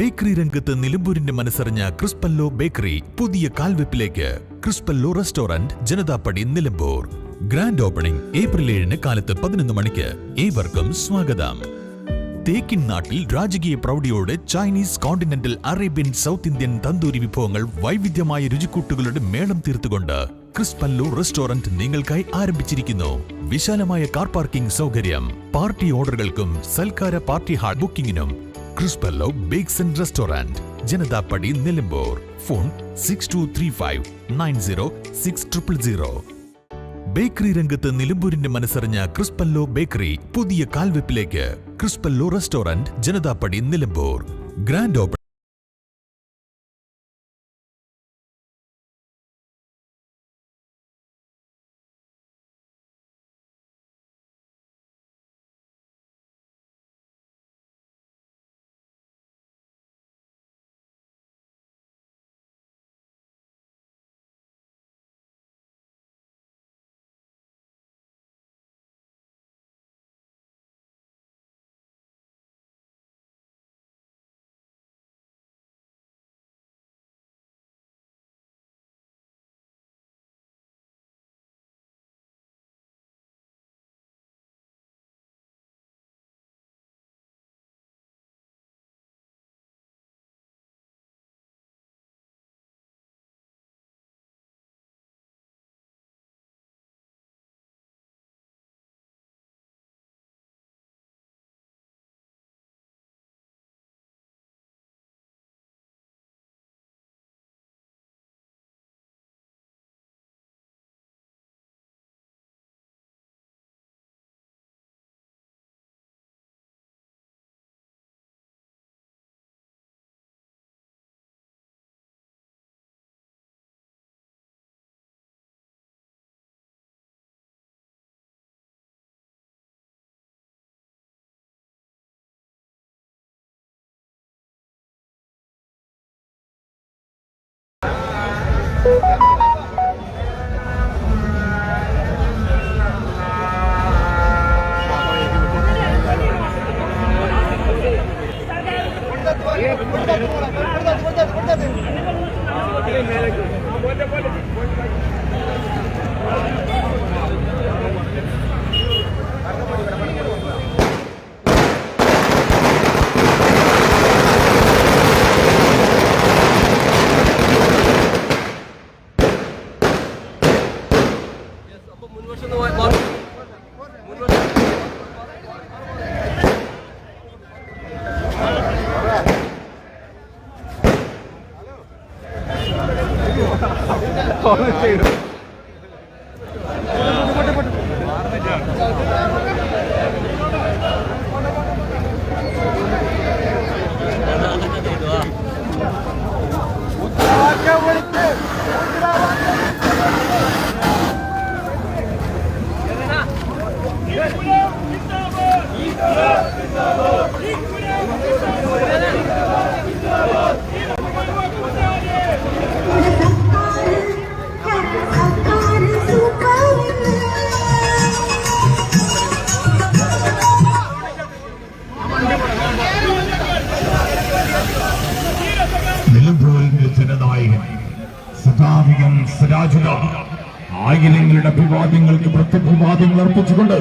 Bakery രംഗത്ത് നിലമ്പൂരിന്റെ മനസ്സറിഞ്ഞ ക്രിസ്പല്ലോ ബേക്കറി പുതിയ കാൽവെപ്പിലേക്ക് Crispello restaurant Janathapadi Nilambur. Grand opening April ഏഴിന് കാലത്ത് പതിനൊന്ന് മണിക്ക്. ഏവർക്കും സ്വാഗതം. തേക്കിൻ നാട്ടിൽ രാജകീയ പ്രൗഢിയോടെ Chinese continental Arabian south Indian tandoori വിഭവങ്ങൾ വൈവിധ്യമായ രുചിക്കൂട്ടുകളുടെ മേളം തീർത്തുകൊണ്ട് ക്രിസ്പല്ലോ റെസ്റ്റോറന്റ് നിങ്ങൾക്കായി ആരംഭിച്ചിരിക്കുന്നു. വിശാലമായ കാർ പാർക്കിംഗ് സൗകര്യം പാർട്ടി ഓർഡറുകൾക്കും സൽക്കാര party hall ബുക്കിംഗിനും Crispello bakes and restaurant Janathappadi Nilambur phone six two three five nine zero six triple zero bakery രംഗത്ത് നിലമ്പൂരിന്റെ മനസ്സറിഞ്ഞ ക്രിസ്പല്ലോ ബേക്കറി പുതിയ കാൽവെപ്പിലേക്ക്. Crispello restaurant Janathappadi Nilambur grand open ಕೊಡ್ತಾ ಕೊಡ್ತಾ ಕೊಡ್ತಾ ಕೊಡ್ತಾ നിലമ്പൂരിന്റെ അഭിവാദ്യങ്ങൾക്ക് പ്രത്യഭിവാദ്യങ്ങൾ അർപ്പിച്ചുകൊണ്ട്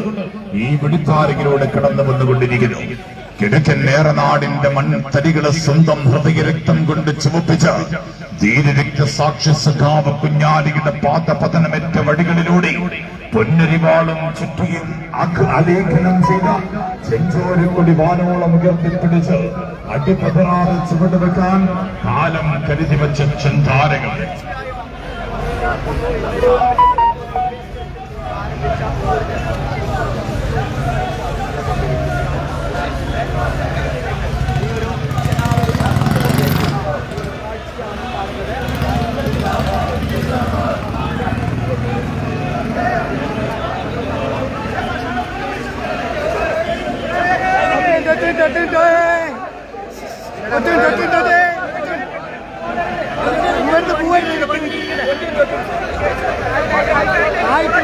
ഈ വെടിത്താരകിലൂടെ കടന്നു വന്നുകൊണ്ടിരിക്കുന്നു. കിഴക്കൻ നേറനാടിന്റെ മൺതരികളെ സ്വന്തം ഹൃദയരക്തം കൊണ്ട് ചുമപ്പിച്ച ധീരരക്തസാക്ഷി സഖാവ് കുഞ്ഞാലിയുടെ പാദപതനമേറ്റ വഴികളിലൂടെ പൊന്നരിവാളും ചുറ്റിയും അലേഖനം ചെയ്ത ചെയ്ത ചെഞ്ചോരക്കൊടി വാനോളം ഉയർത്തിപ്പിടിച്ച് അടിപതറാതെ ചുവട് വെക്കാൻ കാലം കരുതി വെച്ച ചെന്താരകൾ ஆயிட்டு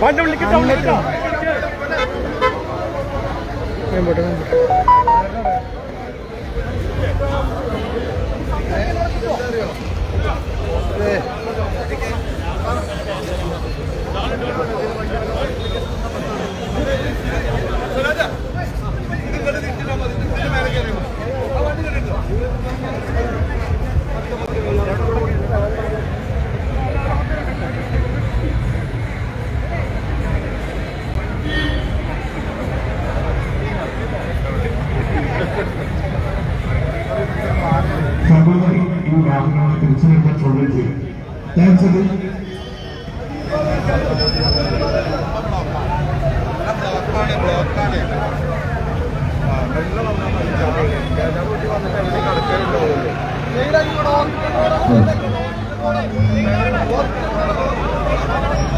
വണ്ടി വിളിക്കട്ടോ വിളിക്കട്ടോ മുമ്പോട്ട് മുമ്പോട്ട് Söyle de.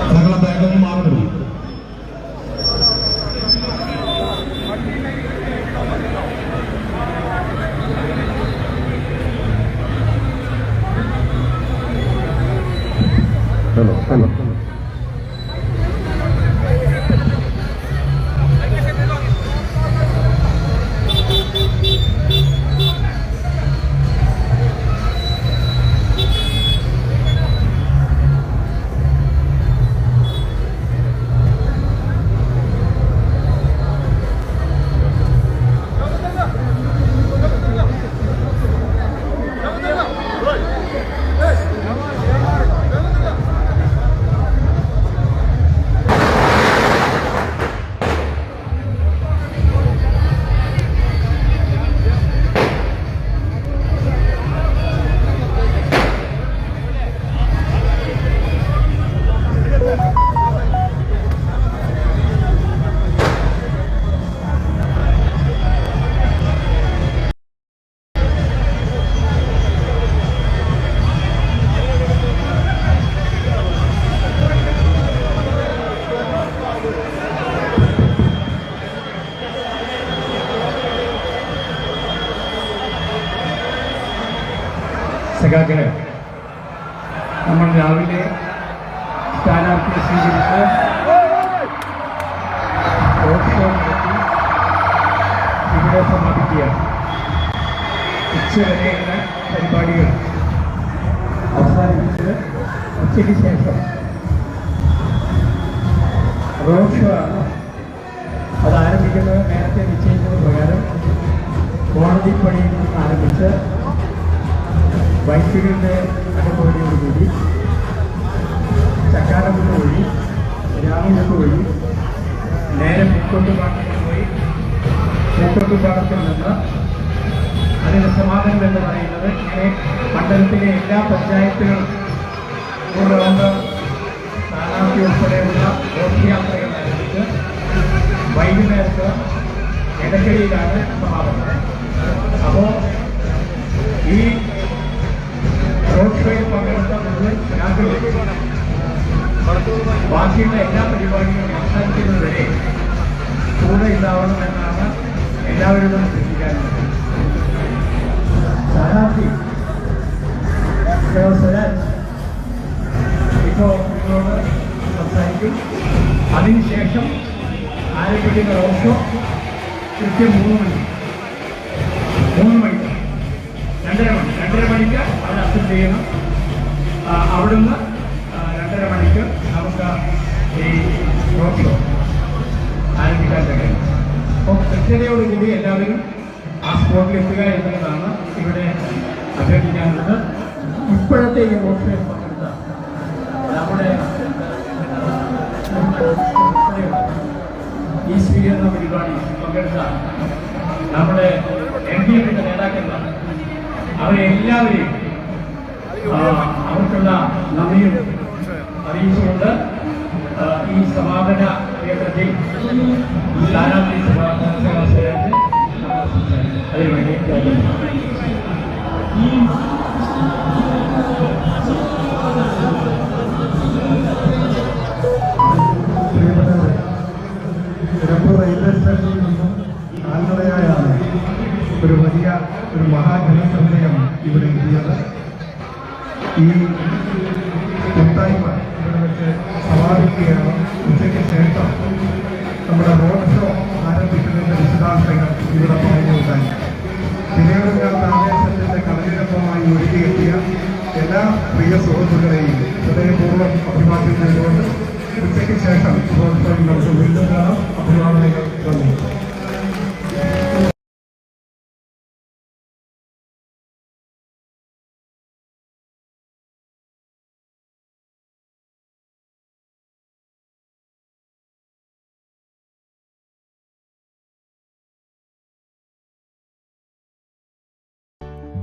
സകല ബാഗൊന്നും മാറുന്നു ഹലോ ഹലോ റോഡ് ഷോ ഇവിടെ സമാപിക്കുകയാണ് ഉച്ചവരെയുള്ള പരിപാടികൾ. അവസാനിപ്പിച്ച് ഉച്ചയ്ക്ക് ശേഷം റോഡ് ഷോ ആണ് അത് ആരംഭിക്കുന്നത് നേരത്തെ നിശ്ചയിച്ചത് പ്രകാരം കോടതിപ്പടിയിൽ നിന്ന് ആരംഭിച്ച് വൈദ്യുതിയുടെ അനുഭവത്തോടുകൂടി ചക്കാരമുട്ട് വഴി രാമമുട്ട് വഴി നേരെ മുക്കോട്ടുപാടത്തിൽ പോയി മുക്കോട്ടുപാടത്തിൽ നിന്ന് അതിന് സമാധാനം എന്ന് പറയുന്നത് ഇങ്ങനെ മണ്ഡലത്തിലെ എല്ലാ പഞ്ചായത്തുകളും കൂടെ വന്ന് സ്ഥാനാർത്ഥി ഉൾപ്പെടെയുള്ള ഘോഷയാത്രകൾ ആരംഭിച്ച് വൈകുന്നേരത്ത് ഇടയ്ക്കടിയിലാണ് സമാപനം. അപ്പോൾ ഈ റോഡ് ഷോയിൽ പങ്കെടുത്ത മുഴുവൻ ജനാധിപത്യം ബാക്കിയുള്ള എല്ലാ പരിപാടികളും അവസാനിക്കുന്നതുവരെ കൂടെ ഉണ്ടാവണമെന്നാണ് എല്ലാവരോടും ശ്രദ്ധിക്കാനുള്ളത് സ്ഥാനാർത്ഥി ഇപ്പോൾ നിങ്ങളോട് സംസാരിക്കും. അതിനുശേഷം ആരംഭിക്കുന്ന റോഡ് ഷോ കൃത്യം മൂന്ന് മണി. മൂന്ന് മണിക്ക് രണ്ടര മണി. രണ്ടര മണിക്ക് അവിടെ അസിസ്റ്റ് ചെയ്യണം. അവിടുന്ന് ആ, രണ്ടര മണിക്ക് നമുക്ക് ഈ റോഡ് ഷോ ആരംഭിക്കാൻ കഴിയും അപ്പോൾ കൃത്യതയോടുകൂടി എല്ലാവരും ആ സ്പോട്ടിൽ എത്തുക എന്നുള്ളതാണ് ഇവിടെ അഭ്യർത്ഥിക്കാനുള്ളത്. ഇപ്പോഴത്തെ ഈ റോഡ് ഷോയിൽ പങ്കെടുത്ത നമ്മുടെ ഈ സ്വീകരണ പരിപാടി പങ്കെടുത്ത നമ്മുടെ എം പി എമ്മിന്റെ നേതാക്കന്മാർ അവരെല്ലാവരെയും അവർക്കുള്ള നന്ദിയും അറിയിച്ചുകൊണ്ട് ആ, ഈ സമാപന ക്ഷേത്രത്തിൽ സ്ഥാനാർത്ഥി സമാജ്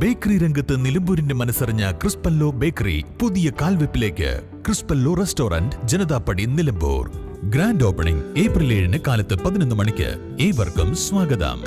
ബേക്കറി രംഗത്ത് നിലമ്പൂരിന്റെ മനസ്സറിഞ്ഞ ക്രിസ്പല്ലോ ബേക്കറി പുതിയ കാൽവെപ്പിലേക്ക്. Crispello restaurant Janathappadi Nilambur. Grand opening April ഏഴിന് കാലത്ത് പതിനൊന്ന് മണിക്ക്. ഏവർക്കും സ്വാഗതം.